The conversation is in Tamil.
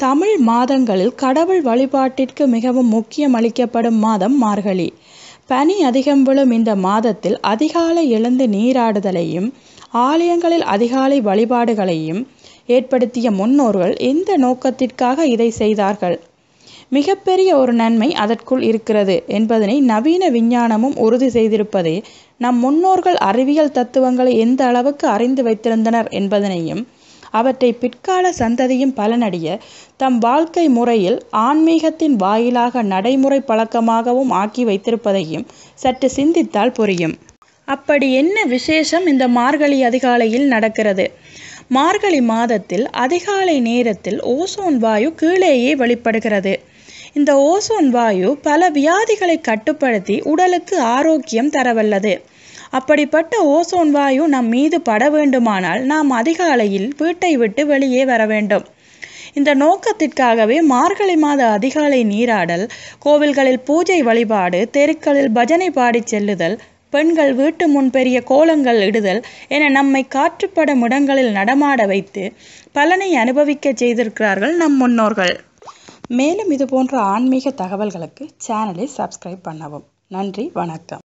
தமிழ் மாதங்களில் கடவுள் வழிபாட்டிற்கு மிகவும் முக்கியம் அளிக்கப்படும் மாதம் மார்கழி. பனி அதிகம் விழும் இந்த மாதத்தில் அதிகாலை எழுந்து நீராடுதலையும் ஆலயங்களில் அதிகாலை வழிபாடுகளையும் ஏற்படுத்திய முன்னோர்கள் எந்த நோக்கத்திற்காக இதை செய்தார்கள்? மிகப்பெரிய ஒரு நன்மை அதற்குள் இருக்கிறது என்பதனை நவீன விஞ்ஞானமும் உறுதி செய்திருப்பதே நம் முன்னோர்கள் அறிவியல் தத்துவங்களை எந்த அளவுக்கு அறிந்து வைத்திருந்தனர் என்பதனையும் அவற்றை பிற்கால சந்ததியும் பலனடைய தம் வாழ்க்கை முறையில் ஆன்மீகத்தின் வாயிலாக நடைமுறை பழக்கமாகவும் ஆக்கி வைத்திருப்பதையும் சற்று சிந்தித்தால் புரியும். அப்படி என்ன விசேஷம் இந்த மார்கழி அதிகாலையில் நடக்கிறது? மார்கழி மாதத்தில் அதிகாலை நேரத்தில் ஓசோன் வாயு கீழேயே வெளிப்படுகிறது. இந்த ஓசோன் வாயு பல வியாதிகளை கட்டுப்படுத்தி உடலுக்கு ஆரோக்கியம் தரவல்லது. அப்படிப்பட்ட ஓசோன் வாயு நம் மீது பட வேண்டுமானால் நாம் அதிகாலையில் வீட்டை விட்டு வெளியே வர வேண்டும். இந்த நோக்கத்திற்காகவே மார்கழி மாத அதிகாலை நீராடல் கோவில்களில் பூஜை வழிபாடு தெருக்களில் பஜனை பாடிச் செல்லுதல் பெண்கள் வீட்டு முன் பெரிய கோலங்கள் இடுதல் என நம்மை காற்றுப்படும் இடங்களில் நடமாட வைத்து பலனை அனுபவிக்க செய்திருக்கிறார்கள் நம் முன்னோர்கள். மேலும் இது போன்ற ஆன்மீக தகவல்களுக்கு சேனலை சப்ஸ்கிரைப் பண்ணவும். நன்றி வணக்கம்.